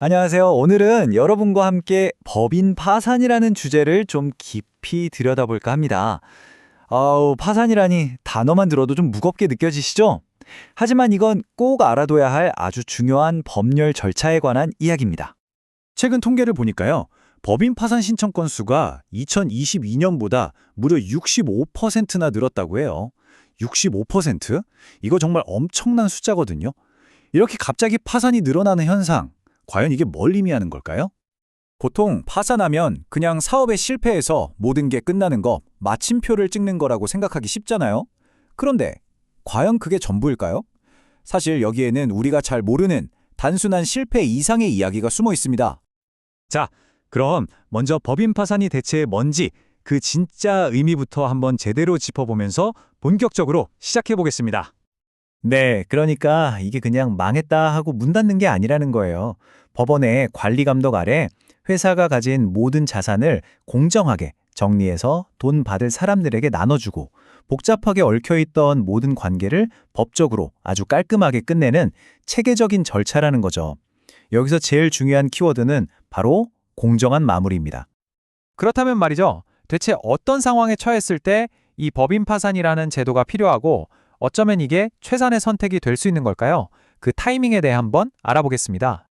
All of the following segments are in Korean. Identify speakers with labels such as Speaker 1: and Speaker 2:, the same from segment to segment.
Speaker 1: 안녕하세요. 오늘은 여러분과 함께 법인 파산이라는 주제를 좀 깊이 들여다볼까 합니다. 아우, 파산이라니 단어만 들어도 좀 무겁게 느껴지시죠? 하지만 이건 꼭 알아둬야 할 아주 중요한 법률 절차에 관한 이야기입니다.
Speaker 2: 최근 통계를 보니까요. 법인 파산 신청 건수가 2022년보다 무려 65%나 늘었다고 해요. 65%? 이거 정말 엄청난 숫자거든요. 이렇게 갑자기 파산이 늘어나는 현상, 과연 이게 뭘 의미하는 걸까요? 보통 파산하면 그냥 사업에 실패해서 모든 게 끝나는 거, 마침표를 찍는 거라고 생각하기 쉽잖아요. 그런데 과연 그게 전부일까요? 사실 여기에는 우리가 잘 모르는 단순한 실패 이상의 이야기가 숨어 있습니다. 자, 그럼 먼저 법인 파산이 대체 뭔지 그 진짜 의미부터 한번 제대로 짚어보면서 본격적으로 시작해 보겠습니다.
Speaker 1: 네, 그러니까 이게 그냥 망했다 하고 문 닫는 게 아니라는 거예요. 법원의 관리 감독 아래 회사가 가진 모든 자산을 공정하게 정리해서 돈 받을 사람들에게 나눠주고 복잡하게 얽혀있던 모든 관계를 법적으로 아주 깔끔하게 끝내는 체계적인 절차라는 거죠. 여기서 제일 중요한 키워드는 바로 공정한 마무리입니다.
Speaker 3: 그렇다면 말이죠. 대체 어떤 상황에 처했을 때 이 법인 파산이라는 제도가 필요하고 어쩌면 이게 최선의 선택이 될 수 있는 걸까요? 그 타이밍에 대해 한번 알아보겠습니다.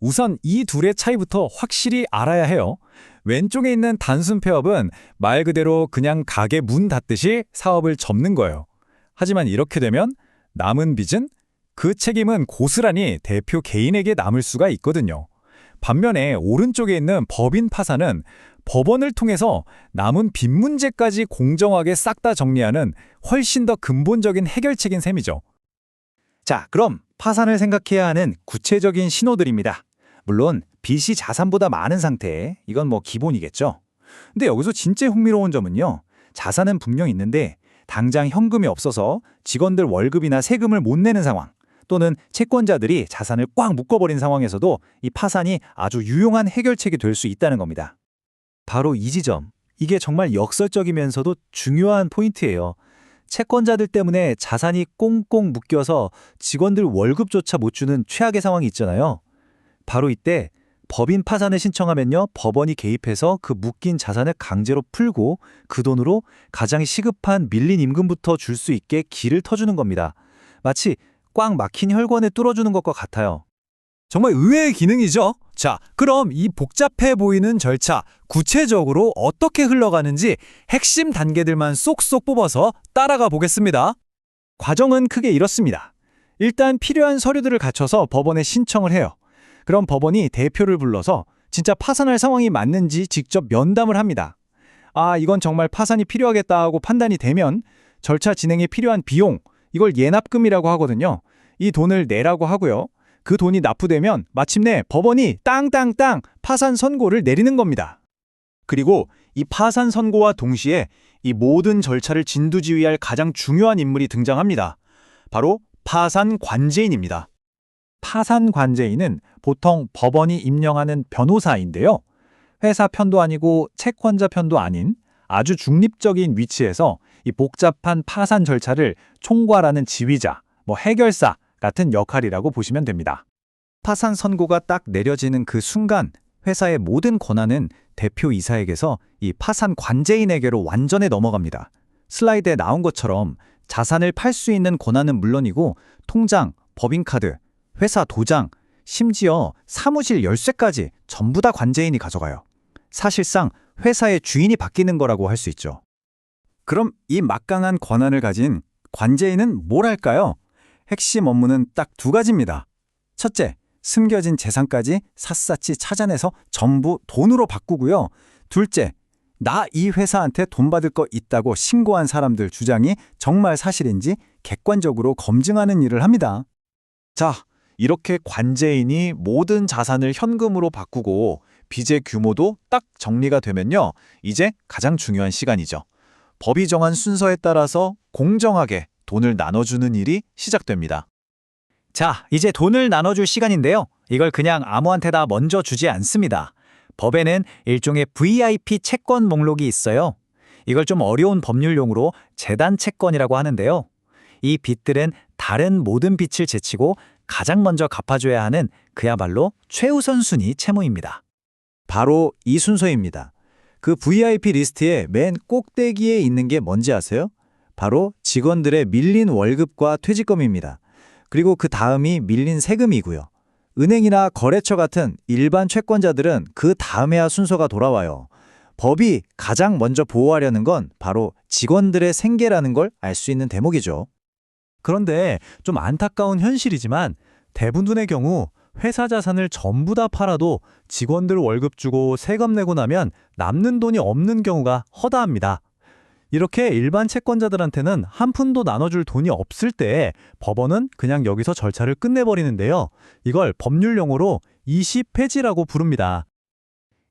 Speaker 2: 우선 이 둘의 차이부터 확실히 알아야 해요. 왼쪽에 있는 단순 폐업은 말 그대로 그냥 가게 문 닫듯이 사업을 접는 거예요. 하지만 이렇게 되면 남은 빚은 그 책임은 고스란히 대표 개인에게 남을 수가 있거든요. 반면에 오른쪽에 있는 법인 파산은 법원을 통해서 남은 빚 문제까지 공정하게 싹 다 정리하는 훨씬 더 근본적인 해결책인 셈이죠.
Speaker 1: 자, 그럼 파산을 생각해야 하는 구체적인 신호들입니다. 물론 빚이 자산보다 많은 상태, 이건 뭐 기본이겠죠. 근데 여기서 진짜 흥미로운 점은요. 자산은 분명 있는데 당장 현금이 없어서 직원들 월급이나 세금을 못 내는 상황, 또는 채권자들이 자산을 꽉 묶어버린 상황에서도 이 파산이 아주 유용한 해결책이 될 수 있다는 겁니다. 바로 이 지점, 이게 정말 역설적이면서도 중요한 포인트예요. 채권자들 때문에 자산이 꽁꽁 묶여서 직원들 월급조차 못 주는 최악의 상황이 있잖아요. 바로 이때 법인 파산을 신청하면요, 법원이 개입해서 그 묶인 자산을 강제로 풀고 그 돈으로 가장 시급한 밀린 임금부터 줄 수 있게 길을 터주는 겁니다. 마치 꽉 막힌 혈관을 뚫어주는 것과 같아요.
Speaker 2: 정말 의외의 기능이죠. 자, 그럼 이 복잡해 보이는 절차, 구체적으로 어떻게 흘러가는지 핵심 단계들만 쏙쏙 뽑아서 따라가 보겠습니다.
Speaker 1: 과정은 크게 이렇습니다. 일단 필요한 서류들을 갖춰서 법원에 신청을 해요. 그럼 법원이 대표를 불러서 진짜 파산할 상황이 맞는지 직접 면담을 합니다. 아, 이건 정말 파산이 필요하겠다 하고 판단이 되면 절차 진행에 필요한 비용, 이걸 예납금이라고 하거든요. 이 돈을 내라고 하고요. 그 돈이 납부되면 마침내 법원이 땅땅땅 파산 선고를 내리는 겁니다. 그리고 이 파산 선고와 동시에 이 모든 절차를 진두지휘할 가장 중요한 인물이 등장합니다. 바로 파산 관제인입니다. 파산 관제인은 보통 법원이 임명하는 변호사인데요. 회사 편도 아니고 채권자 편도 아닌 아주 중립적인 위치에서 이 복잡한 파산 절차를 총괄하는 지휘자, 뭐 해결사 같은 역할이라고 보시면 됩니다. 파산 선고가 딱 내려지는 그 순간 회사의 모든 권한은 대표 이사에게서 이 파산 관제인에게로 완전히 넘어갑니다. 슬라이드에 나온 것처럼 자산을 팔 수 있는 권한은 물론이고 통장, 법인카드, 회사 도장, 심지어 사무실 열쇠까지 전부 다 관제인이 가져가요. 사실상 회사의 주인이 바뀌는 거라고 할 수 있죠. 그럼 이 막강한 권한을 가진 관제인은 뭘 할까요? 핵심 업무는 딱 두 가지입니다. 첫째, 숨겨진 재산까지 샅샅이 찾아내서 전부 돈으로 바꾸고요. 둘째, 나 이 회사한테 돈 받을 거 있다고 신고한 사람들 주장이 정말 사실인지 객관적으로 검증하는 일을 합니다. 자, 이렇게 관제인이 모든 자산을 현금으로 바꾸고 빚의 규모도 딱 정리가 되면요. 이제 가장 중요한 시간이죠. 법이 정한 순서에 따라서 공정하게 돈을 나눠주는 일이 시작됩니다. 자, 이제 돈을 나눠줄 시간인데요. 이걸 그냥 아무한테나 먼저 주지 않습니다. 법에는 일종의 VIP 채권 목록이 있어요. 이걸 좀 어려운 법률용어로 재단 채권이라고 하는데요. 이 빚들은 다른 모든 빚을 제치고
Speaker 2: 가장 먼저 갚아줘야 하는 그야말로 최우선순위 채무입니다.
Speaker 1: 바로 이 순서입니다. 그 VIP 리스트의 맨 꼭대기에 있는 게 뭔지 아세요? 바로 직원들의 밀린 월급과 퇴직금입니다. 그리고 그 다음이 밀린 세금이고요. 은행이나 거래처 같은 일반 채권자들은 그 다음에야 순서가 돌아와요. 법이 가장 먼저 보호하려는 건 바로 직원들의 생계라는 걸 알 수 있는 대목이죠.
Speaker 4: 그런데 좀 안타까운 현실이지만 대부분의 경우 회사 자산을 전부 다 팔아도 직원들 월급 주고 세금 내고 나면 남는 돈이 없는 경우가 허다합니다. 이렇게 일반 채권자들한테는 한 푼도 나눠줄 돈이 없을 때 법원은 그냥 여기서 절차를 끝내버리는데요. 이걸 법률 용어로 이시 폐지라고 부릅니다.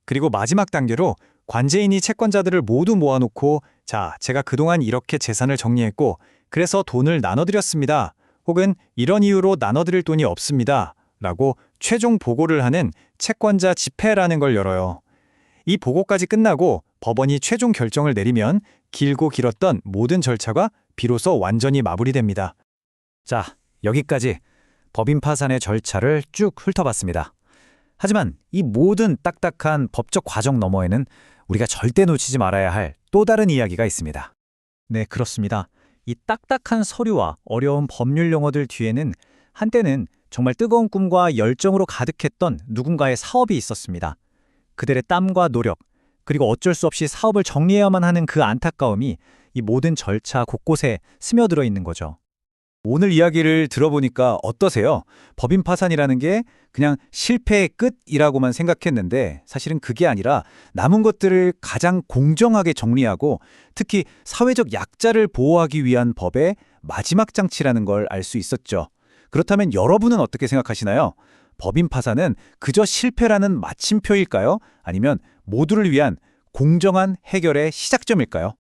Speaker 1: 그리고 마지막 단계로 관제인이 채권자들을 모두 모아놓고 자, 제가 그동안 이렇게 재산을 정리했고 그래서 돈을 나눠드렸습니다. 혹은 이런 이유로 나눠드릴 돈이 없습니다. 라고 최종 보고를 하는 채권자 집회라는 걸 열어요. 이 보고까지 끝나고 법원이 최종 결정을 내리면 길고 길었던 모든 절차가 비로소 완전히 마무리됩니다.
Speaker 2: 자, 여기까지 법인 파산의 절차를 쭉 훑어봤습니다. 하지만 이 모든 딱딱한 법적 과정 너머에는 우리가 절대 놓치지 말아야 할 또 다른 이야기가 있습니다.
Speaker 4: 네, 그렇습니다. 이 딱딱한 서류와 어려운 법률 용어들 뒤에는 한때는 정말 뜨거운 꿈과 열정으로 가득했던 누군가의 사업이 있었습니다. 그들의 땀과 노력, 그리고 어쩔 수 없이 사업을 정리해야만 하는 그 안타까움이 이 모든 절차 곳곳에 스며들어 있는 거죠.
Speaker 1: 오늘 이야기를 들어보니까 어떠세요? 법인 파산이라는 게 그냥 실패의 끝이라고만 생각했는데 사실은 그게 아니라 남은 것들을 가장 공정하게 정리하고 특히 사회적 약자를 보호하기 위한 법의 마지막 장치라는 걸 알 수 있었죠. 그렇다면 여러분은 어떻게 생각하시나요? 법인 파산은 그저 실패라는 마침표일까요? 아니면 모두를 위한 공정한 해결의 시작점일까요?